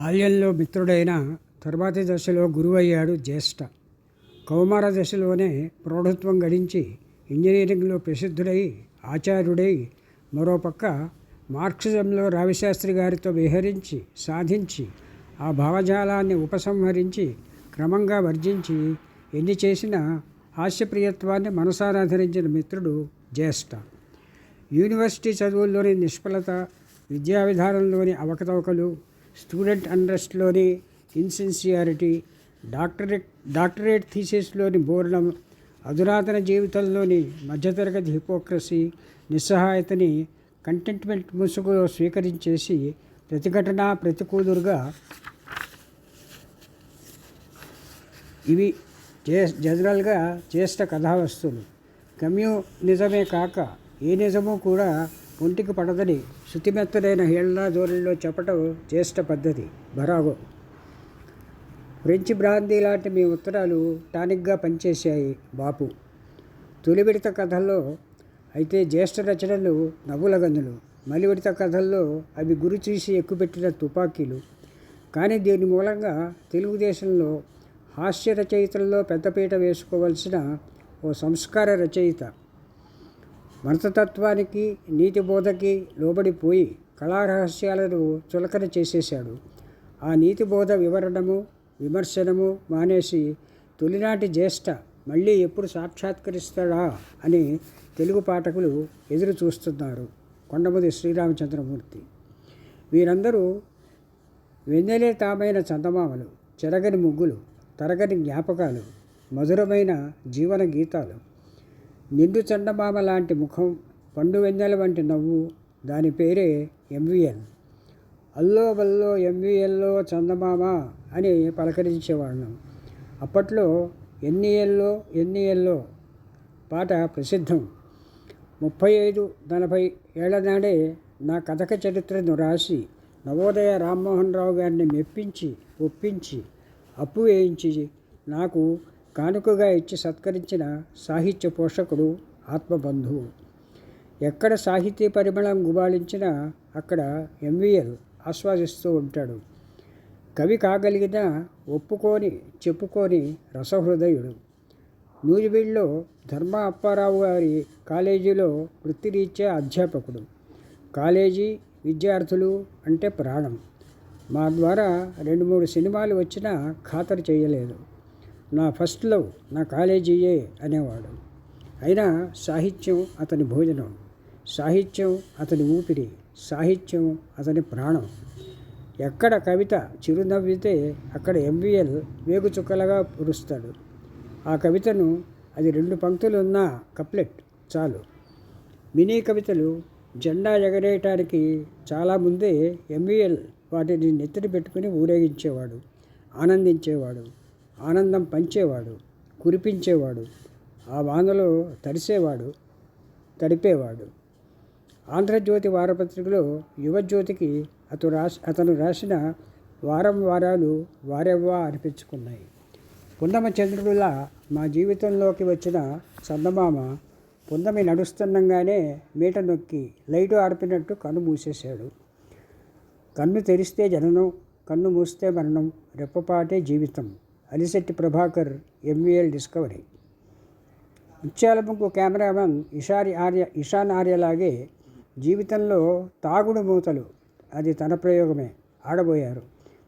బాల్యంలో మిత్రుడైన తరువాతి దశలో గురువయ్యాడు జ్యేష్ఠ. కౌమార దశలోనే ప్రౌఢత్వం గడించి ఇంజనీరింగ్లో ప్రసిద్ధుడై ఆచార్యుడై మరోపక్క మార్క్సిజంలో రావిశాస్త్రి గారితో విహరించి సాధించి ఆ భావజాలాన్ని ఉపసంహరించి క్రమంగా వర్జించి ఎన్ని చేసినా హాస్యప్రియత్వాన్ని మనసారాధరించిన మిత్రుడు జ్యేష్ఠ. యూనివర్సిటీ చదువుల్లోని నిష్ఫలత విద్యా విధానంలోని అవకతవకలు స్టూడెంట్ అండ్రెస్ట్లోని ఇన్సిన్సియారిటీ డాక్టరేట్ డాక్టరేట్ థీసిస్లోని బోర్డం అధునాతన జీవితంలోని మధ్యతరగతి హిపోక్రసీ నిస్సహాయతని కంటెంట్మెంట్ ముసుగులో స్వీకరించేసి ప్రతిఘటన ప్రతికూలుగా ఇవి చే జనరల్గా జ్యేష్ఠ కథావస్తులు. కమ్యూనిజమే కాక ఏ నిజమూ కూడా ఒంటికి పడదని శృతిమెత్తదైన హేళనా ధోరణిలో చెప్పటం జ్యేష్ఠ పద్ధతి. బరాగో. ఫ్రెంచ్ బ్రాందీ లాంటి మీ ఉత్తరాలు టానిక్గా పనిచేశాయి బాపు. తొలి విడత కథల్లో అయితే జ్యేష్ఠ రచనలు నవ్వుల గందులు మలి విడత కథల్లో అవి గురి చూసి ఎక్కుపెట్టిన తుపాకీలు. కానీ దీని మూలంగా తెలుగుదేశంలో హాస్య రచయితల్లో పెద్దపీట వేసుకోవలసిన ఓ సంస్కార రచయిత మనతత్వానికి నీతి బోధకి లోబడిపోయి కళారహస్యాలను చులకన చేసేశాడు. ఆ నీతి బోధ వివరణము విమర్శనము మానేసి తొలినాటి జ్యేష్ఠ మళ్ళీ ఎప్పుడు సాక్షాత్కరిస్తాడా అని తెలుగు పాఠకులు ఎదురు చూస్తున్నారు. కొండమది శ్రీరామచంద్రమూర్తి. వీరందరూ వెన్నెలే తామైన చందమామలు చెరగని ముగ్గులు తరగని జ్ఞాపకాలు మధురమైన జీవన గీతాలు. నిండు చందమామ లాంటి ముఖం పండు వెన్నెల వంటి నవ్వు దాని పేరే ఎంవిఎల్ అల్లో బల్లో ఎంవిఎల్లో చందమామ అని పలకరించేవాళ్ళం. అప్పట్లో ఎన్ని ఎల్లో ఎన్ని ఎల్లో పాట ప్రసిద్ధం. ముప్పై ఐదు నలభై ఏళ్ళ నాడే నా కథక చరిత్రను రాసి నవోదయ రామ్మోహన్ రావు గారిని మెప్పించి ఒప్పించి అప్పు వేయించి నాకు కానుకగా ఇచ్చి సత్కరించిన సాహిత్య పోషకుడు ఆత్మబంధువు. ఎక్కడ సాహితీ పరిమళం గుబాళించినా అక్కడ ఎంవీఎల్ ఆస్వాదిస్తూ ఉంటాడు. కవి కాగలిగిన ఒప్పుకొని చెప్పుకొని రసహృదయుడు. నూజివీడులో ధర్మ అప్పారావు గారి కాలేజీలో వృత్తిరీత్యా అధ్యాపకుడు. కాలేజీ విద్యార్థులు అంటే ప్రాణం. మా ద్వారా రెండు మూడు సినిమాలు వచ్చినా ఖాతరు చేయలేదు. నా ఫస్ట్ లవ్ నా కాలేజీయే అనేవాడు. అయినా సాహిత్యం అతని భోజనం సాహిత్యం అతని ఊపిరి సాహిత్యం అతని ప్రాణం. ఎక్కడ కవిత చిరునవ్వితే అక్కడ ఎంవిఎల్ వేగుచుక్కలుగా పురుస్తాడు ఆ కవితను అది రెండు పంక్తులు ఉన్న కప్లెట్ చాలు. మినీ కవితలు జెండా ఎగరేయటానికి చాలా ముందే ఎంవిఎల్ వాటిని నెత్తిన పెట్టుకుని ఊరేగించేవాడు ఆనందించేవాడు. ఆనందం పంచేవాడు కురిపించేవాడు ఆ వానలో తడిసేవాడు తడిపేవాడు. ఆంధ్రజ్యోతి వారపత్రికలో యువజ్యోతికి అతను రాసి అతను రాసిన వారం వారాలు వారెవ్వా అనిపించుకున్నాయి. పున్నమ చంద్రుడులా మా జీవితంలోకి వచ్చిన చందమామ పుందమి నడుస్తుండగానే మీట నొక్కి లైటు ఆడిపినట్టు కన్ను మూసేశాడు. కన్ను తెరిస్తే జననం కన్ను మూస్తే మరణం రెప్పపాటే జీవితం. Alisetti Prabhakar MVL discovery Mutyalamuggu cameraman Ishari Arya Ishan ఆర్యలాగే జీవితంలో తాగుడు మూతలు. అది తన ప్రయోగమే. ఆడబోయారు.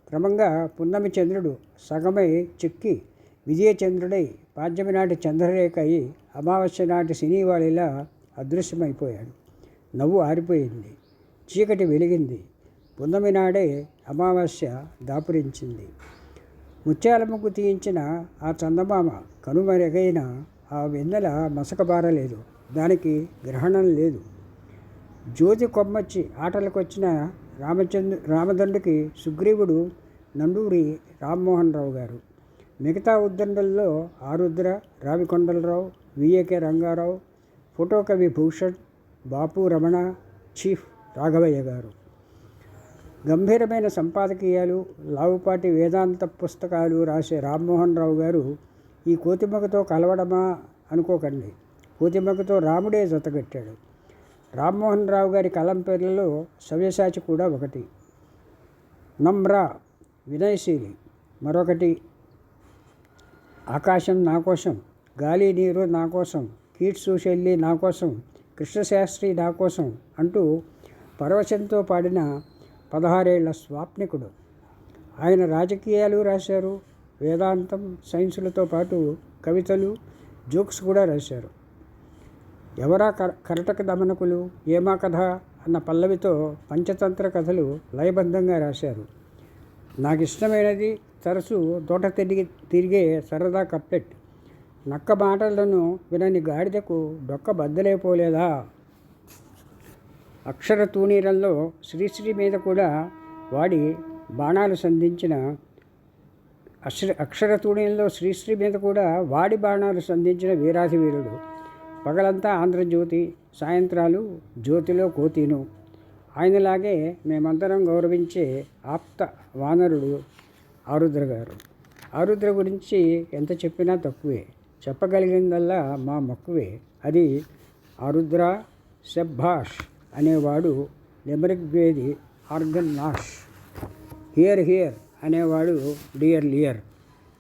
క్రమంగా పున్నమి చంద్రుడు సగమై చిక్కి విజయచంద్రుడై పాడ్యమి నాటి చంద్రరేఖ అయి అమావాస్య నాటి సినీవాళిలా అదృశ్యమైపోయాడు. నవ్వు ఆరిపోయింది. చీకటి వెలిగింది. పున్నమి నాడే అమావాస్య దాపురించింది. ముత్యాల ముగ్గు తీయించిన ఆ చందమామ కనుమరుగైన ఆ వెన్నెల మసకబారలేదు దానికి గ్రహణం లేదు. జ్యోతి కొమ్మచ్చి ఆటలకొచ్చిన రామచంద్ర రామదండ్రికి సుగ్రీవుడు నండూరి రామ్మోహన్ రావు గారు. మిగతా ఉద్దండల్లో ఆరుద్ర రావికొండలరావు విఏకే రంగారావు ఫోటో కవి భూషణ్ బాపు రమణ చీఫ్ రాఘవయ్య గారు. గంభీరమైన సంపాదకీయాలు లావుపాటి వేదాంత పుస్తకాలు రాసే రామ్మోహన్ రావు గారు ఈ కోతిమగతో కలవడమా అనుకోకండి. కోతిమగతో రాముడే జతగట్టాడు. రామ్మోహన్ రావు గారి కలం పేర్లలో సవ్యసాచి కూడా ఒకటి. నమ్ర వినయశీలి. మరొకటి ఆకాశం నా కోసం గాలి నీరు నా కోసం కీట్సు శైలి నా కోసం కృష్ణశాస్త్రి నా కోసం అంటూ పరవశంతో పాడిన పదహారేళ్ళ స్వాప్నికుడు. ఆయన రాజకీయాలు రాశారు వేదాంతం సైన్సులతో పాటు కవితలు జోక్స్ కూడా రాశారు. ఎవరా కర కరటక దమనకులు ఏమా కథ అన్న పల్లవితో పంచతంత్ర కథలు లయబద్ధంగా రాశారు. నాకు ఇష్టమైనది తరచు తోట తిరిగి తిరిగే సరదా కప్పెట్. నక్క మాటలను వినని గాడిదకు డొక్క బద్దలైపోలేదా? అక్షర తూనీరంలో శ్రీశ్రీ మీద కూడా వాడి బాణాలు సంధించిన అక్షర అక్షర తూణీరంలో శ్రీశ్రీ మీద కూడా వాడి బాణాలు సంధించిన వీరాధి వీరుడు. పగలంతా ఆంధ్రజ్యోతి సాయంత్రాలు జ్యోతిలో కోతీను. ఆయనలాగే మేమందరం గౌరవించే ఆప్త వానరుడు ఆరుద్ర గారు. ఆరుద్ర గురించి ఎంత చెప్పినా తక్కువే. చెప్పగలిగిందల్లా మా మక్కువే. అది ఆరుద్ర శబ్భాష్ అనేవాడు లిమరిక్ ఆర్గన్ నాష్. హియర్ హియర్ అనేవాడు డియర్ లియర్.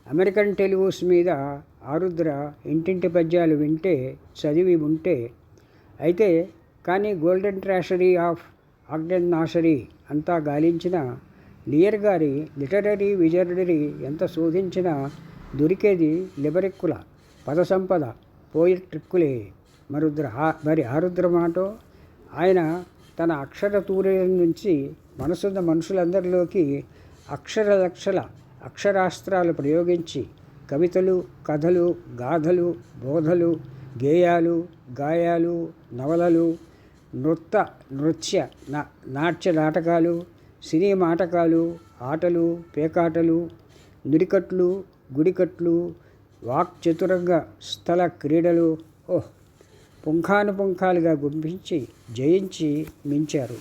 అమెరికన్ టెలివూస్ మీద ఆరుద్ర ఇంటింటి పద్యాలు వింటే చదివి ఉంటే అయితే కానీ గోల్డెన్ ట్రాషరీ ఆఫ్ ఆగ్డెన్ నాషరీ అంతా గాలించిన లియర్ గారి లిటరరీ విజరడరీ ఎంత శోధించినా దొరికేది లిబరిక్కుల పద సంపద పోయి ట్రిక్కులే మరుద్ర మరి ఆరుద్ర మాటో? ఆయన తన అక్షర తూర్యం నుంచి మనసున్న మనుషులందరిలోకి అక్షర లక్షల అక్షరాస్త్రాలు ప్రయోగించి కవితలు కథలు గాథలు బోధలు గేయాలు గాయాలు నవలలు నృత్య నృత్య నా నాట్య నాటకాలు సినీ నాటకాలు ఆటలు పేకాటలు నుడికట్లు గుడికట్లు వాక్ చతురంగ స్థల క్రీడలు ఓహ్ పుంఖానుపుంఖాలుగా గుంపించి జయించి మించారు.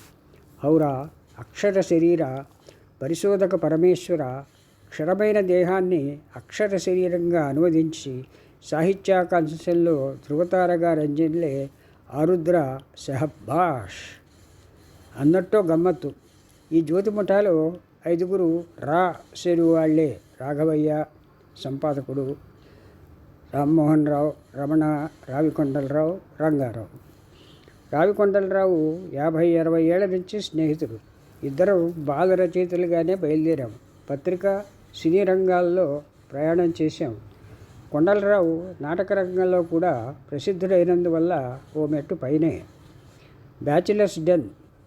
హౌరా అక్షర శరీర పరిశోధక పరమేశ్వర క్షరమైన దేహాన్ని అక్షర శరీరంగా అనువదించి సాహిత్యాకాంక్షల్లో ధృవతారగా రంజన్లే ఆరుద్ర సెహబ్బాష్ అన్నట్టు గమ్మత్తు. ఈ జ్యోతి ముఠాలో ఐదుగురు రా సెరువాళ్ళే వాళ్ళే రాఘవయ్య సంపాదకుడు రామ్మోహన్ రావు రమణ రావికొండలరావు రంగారావు. రావికొండలరావు యాభై అరవై ఏళ్ళ నుంచి స్నేహితుడు ఇద్దరు బాల రచయితలుగానే బయలుదేరాం పత్రిక సినీ రంగాల్లో ప్రయాణం చేశాం కొండలరావు నాటక రంగంలో కూడా ప్రసిద్ధుడైనందువల్ల ఓ మెట్టు పైనే. బ్యాచిలర్స్ డెన్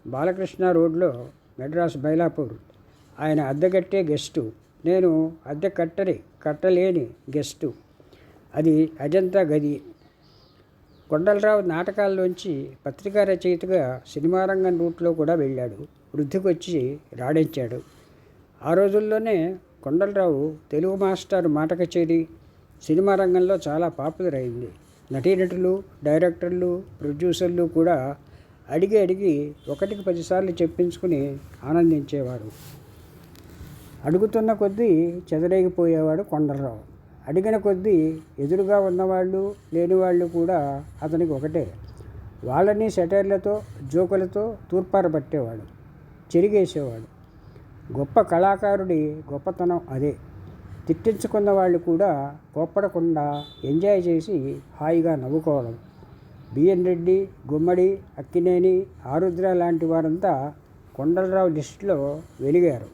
బాలకృష్ణ రోడ్లో మెడ్రాస్ బైలాపూర్. ఆయన అద్దెకట్టే గెస్టు. నేను అద్దె కట్టని కట్టలేని గెస్టు. అది అజంతా గది. కొండలరావు నాటకాల్లోంచి పత్రికా రచయితగా సినిమా రంగం రూట్లో కూడా వెళ్ళాడు. వృద్ధికొచ్చి రాడించాడు ఆ రోజుల్లోనే కొండలరావు తెలుగు మాస్టర్ మాట కచేరి సినిమా రంగంలో చాలా పాపులర్ అయింది. నటీనటులు డైరెక్టర్లు ప్రొడ్యూసర్లు కూడా అడిగి అడిగి ఒకటికి పదిసార్లు చెప్పించుకుని ఆనందించేవారు. అడుగుతున్న కొద్దీ చెదరేగిపోయేవాడు కొండలరావు. అడిగిన కొద్దీ ఎదురుగా ఉన్నవాళ్ళు లేనివాళ్ళు కూడా అతనికి ఒకటే. వాళ్ళని సెటైర్లతో జోకులతో తూర్పారబట్టేవాడు చెరిగేసేవాడు. గొప్ప కళాకారుడి గొప్పతనం అదే. తిట్టించుకున్న వాళ్ళు కూడా కోప్పడకుండా ఎంజాయ్ చేసి హాయిగా నవ్వుకోవడం. బిఎన్ రెడ్డి గుమ్మడి అక్కినేని ఆరుద్ర లాంటి వారంతా కొండలరావు లిస్టులో వెలిగారు.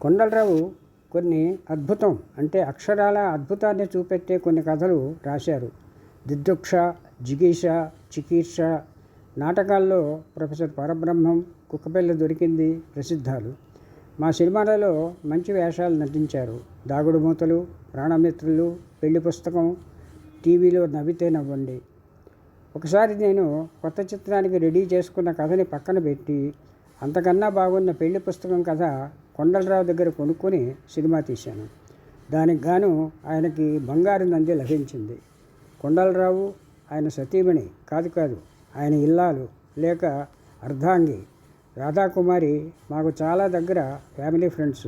కొండలరావు కొన్ని అద్భుతం అంటే అక్షరాల అద్భుతాన్ని చూపెట్టే కొన్ని కథలు రాశారు. దిద్దుక్ష జిగీష చికీర్ష నాటకాల్లో ప్రొఫెసర్ పరబ్రహ్మం కుక్కపిల్ల దొరికింది ప్రసిద్ధాలు. మా సినిమాలలో మంచి వేషాలు నటించారు. దాగుడు మూతలు ప్రాణమిత్రులు పెళ్ళి పుస్తకం టీవీలో నవ్వితే నవ్వండి. ఒకసారి నేను కొత్త చిత్రానికి రెడీ చేసుకున్న కథని పక్కన పెట్టి అంతకన్నా బాగున్న పెళ్ళి పుస్తకం కథ కొండలరావు దగ్గర కొనుక్కొని సినిమా తీశాను. దానికి గాను ఆయనకి బంగారు నంది లభించింది. కొండలరావు ఆయన సతీమణి కాదు కాదు ఆయన ఇల్లాలు లేక అర్ధాంగి. రాధాకుమారి మాకు చాలా దగ్గర ఫ్యామిలీ ఫ్రెండ్స్.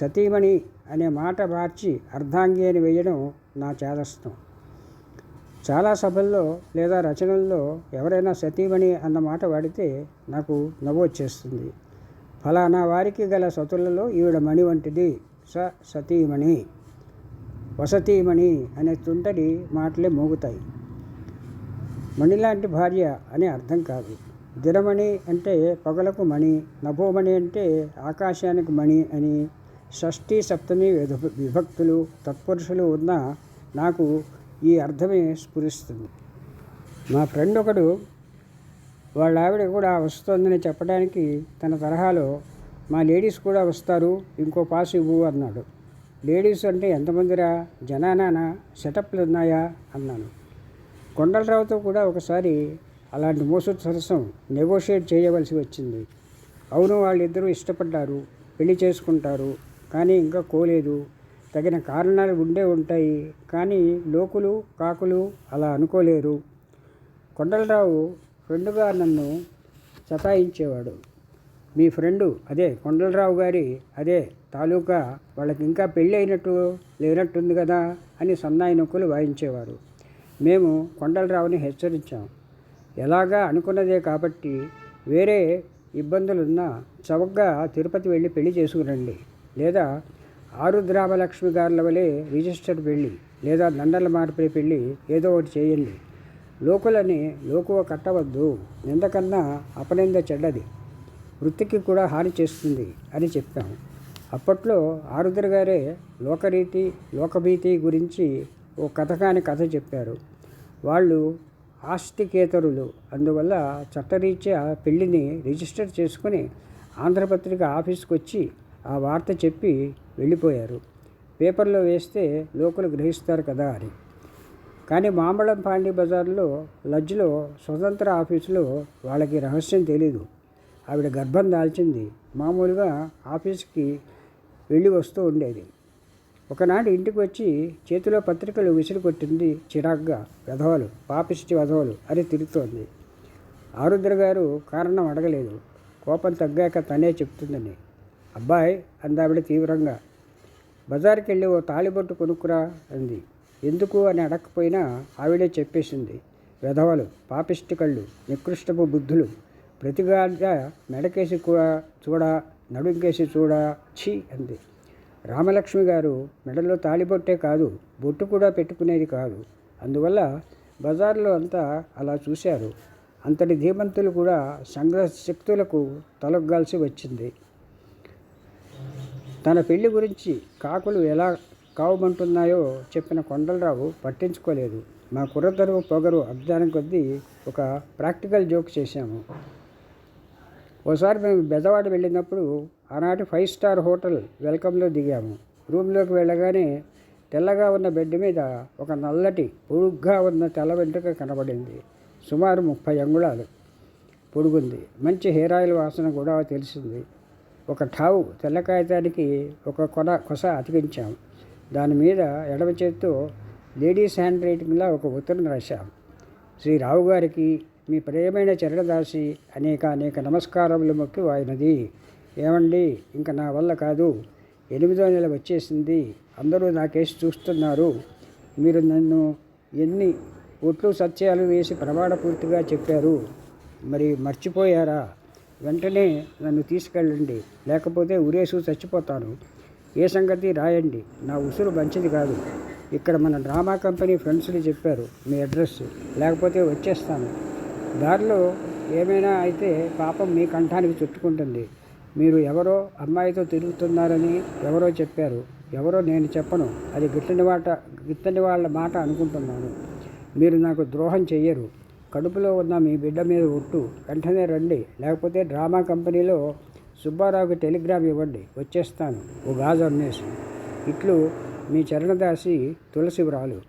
సతీమణి అనే మాట మార్చి అర్ధాంగి అని వేయడం నా చేదస్తం. చాలా సభల్లో లేదా రచనల్లో ఎవరైనా సతీమణి అన్న మాట వాడితే నాకు నవ్వు వచ్చేస్తుంది. ఫలానా వారికి గల సతులలో ఈవిడ మణి వంటిది. స సతీమణి. వసతీమణి అనే తుంటరి మాటలే మోగుతాయి. మణిలాంటి భార్య అని అర్థం కాదు. దినమణి అంటే పగలకు మణి నభోమణి అంటే ఆకాశానికి మణి అని షష్ఠి సప్తమి విధ- విభక్తులు తత్పురుషులు ఉన్న నాకు ఈ అర్థమే స్ఫురిస్తుంది. మా ఫ్రెండ్ ఒకడు వాళ్ళ ఆవిడ కూడా వస్తుందని చెప్పడానికి తన తరహాలో మా లేడీస్ కూడా వస్తారు ఇంకో పాస్ ఇవ్వు అన్నాడు. లేడీస్ అంటే ఎంతమందిరా? జనానా సెటప్లు ఉన్నాయా? అన్నాను. కొండలరావుతో కూడా ఒకసారి అలాంటి మోసు సరసం నెగోషియేట్ చేయవలసి వచ్చింది. అవును వాళ్ళిద్దరూ ఇష్టపడ్డారు పెళ్ళి చేసుకుంటారు కానీ ఇంకా కోలేదు తగిన కారణాలు ఉండే ఉంటాయి కానీ లోకులు కాకులు అలా అనుకోలేరు కొండలరావు ఫ్రెండ్గా నన్ను సతాయించేవాడు. మీ ఫ్రెండు అదే కొండలరావు గారి అదే తాలూకా వాళ్ళకి ఇంకా పెళ్ళి అయినట్టు లేనట్టుంది కదా అని సన్నాయి నొక్కులు వాయించేవారు. మేము కొండలరావుని హెచ్చరించాం. ఎలాగా అనుకున్నదే కాబట్టి వేరే ఇబ్బందులున్నా చవకగా తిరుపతి వెళ్ళి పెళ్ళి చేసుకురండి. లేదా ఆరుద్రామలక్ష్మి గారుల వలె రిజిస్టర్ పెళ్ళి లేదా దండల మార్పిడి పెళ్ళి ఏదో ఒకటి చేయండి. లోకులని లోకువ కట్టవద్దు. నిందకన్నా అపనింద చెడ్డది. వృత్తికి కూడా హాని చేస్తుంది అని చెప్పాము. అప్పట్లో ఆరుద్ర గారే లోకరీతి లోకభీతి గురించి ఓ కథకాని కథ చెప్పారు. వాళ్ళు ఆస్తికేతరులు. అందువల్ల చట్టరీత్యా పెళ్ళిని రిజిస్టర్ చేసుకుని ఆంధ్రపత్రిక ఆఫీస్కి వచ్చి ఆ వార్త చెప్పి వెళ్ళిపోయారు. పేపర్లో వేస్తే లోకలు గ్రహిస్తారు కదా అని. కానీ మామలం పాండి బజార్లో లజ్లో స్వతంత్ర ఆఫీసులో వాళ్ళకి రహస్యం తెలీదు. ఆవిడ గర్భం దాల్చింది. మామూలుగా ఆఫీస్కి వెళ్ళి వస్తూ ఉండేది. ఒకనాడు ఇంటికి వచ్చి చేతిలో పత్రికలు విసిరికొట్టింది చిరాగ్గా. వెధవలు పాపిష్టి వెధవలు అని తిరుగుతోంది ఆరుద్ర గారు కారణం అడగలేదు. కోపం తగ్గాక తనే చెప్తుందని. అబ్బాయి అందావిడ తీవ్రంగా. బజార్కి వెళ్ళి ఓ తాళిబొట్టు కొనుక్కురా అంది. ఎందుకు అని అడగకపోయినా ఆవిడే చెప్పేసింది. వెధవలు పాపిష్టి కళ్ళు నికృష్టపు బుద్ధులు ప్రతిగా మెడకేసి కూడా చూడ నడుంకేసి చూడ ఛీ అంది. రామలక్ష్మి గారు మెడలో తాళిబొట్టే కాదు బొట్టు కూడా పెట్టుకునేది కాదు. అందువల్ల బజార్లో అంతా అలా చూశారు. అంతటి ధీమంతులు కూడా సంగ్రహ శక్తులకు తలొగ్గాల్సి వచ్చింది. తన పెళ్ళి గురించి కాకులు ఎలా కావమంటున్నాయో చెప్పిన కొండలరావు పట్టించుకోలేదు. మా కుర్రతరు పొగరు అజ్ఞానం కొద్దీ ఒక ప్రాక్టికల్ జోక్ చేశాము. ఓసారి మేము బెదవాడ వెళ్ళినప్పుడు ఆనాటి ఫైవ్ స్టార్ హోటల్ వెల్కంలో దిగాము. రూమ్లోకి వెళ్ళగానే తెల్లగా ఉన్న బెడ్ మీద ఒక నల్లటి పొడుగ్గా ఉన్న తెల్ల వెంట్రుక కనబడింది. సుమారు ముప్పై అంగుళాలు. పొడుగుంది. మంచి హెయిర్ ఆయిల్ వాసన కూడా తెలిసింది. ఒక ఠావు తెల్ల కాగితానికి ఒక కొన కొస అతికించాము దాని మీద ఎడమ చేత్తో లేడీస్ హ్యాండ్ రైటింగ్లా ఒక ఉత్తరం రాశాను శ్రీ రావు గారికి మీ ప్రియమైన చరణదాసి అనేక అనేక నమస్కారములు మొక్కి వాయినది. ఏమండి? ఇంకా నా వల్ల కాదు. ఎనిమిదో నెల వచ్చేసింది. అందరూ నాకేసి చూస్తున్నారు. మీరు నన్ను ఎన్ని ఒట్లు సత్యాలు వేసి ప్రమాణపూర్తిగా చెప్పారు? మరి మర్చిపోయారా? వెంటనే నన్ను తీసుకెళ్ళండి. లేకపోతే ఉరేసు చచ్చిపోతాను. ఏ సంగతి రాయండి. నా ఉసురు మంచిది కాదు. ఇక్కడ మన డ్రామా కంపెనీ ఫ్రెండ్స్ని చెప్పారు మీ అడ్రస్. లేకపోతే వచ్చేస్తాను. దారిలో ఏమైనా అయితే పాపం మీ కంఠానికి చుట్టుకుంటుంది. మీరు ఎవరో అమ్మాయితో తిరుగుతున్నారని ఎవరో చెప్పారు. ఎవరో నేను చెప్పను. అది గిట్టని వాట గిట్టని వాళ్ళ మాట అనుకుంటున్నాను. మీరు నాకు ద్రోహం చెయ్యరు. కడుపులో ఉన్న మీ బిడ్డ మీద ఒట్టు. వెంటనే రండి. లేకపోతే డ్రామా కంపెనీలో సుబ్బారావుకి టెలిగ్రామ్ ఇవ్వండి వచ్చేస్తాను. ఓ గాజు అమ్మేసి. ఇట్లు మీ చరణదాసి తులసివరాలు.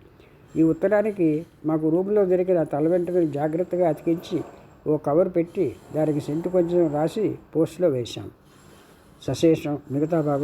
ఈ ఉత్తరానికి మాకు రూమ్లో దొరికిన తల వెంటనే జాగ్రత్తగా అతికించి ఓ కవర్ పెట్టి దానికి సెంటు కొంచెం రాసి పోస్ట్లో వేశాం. సశేషం మిగతా బాబు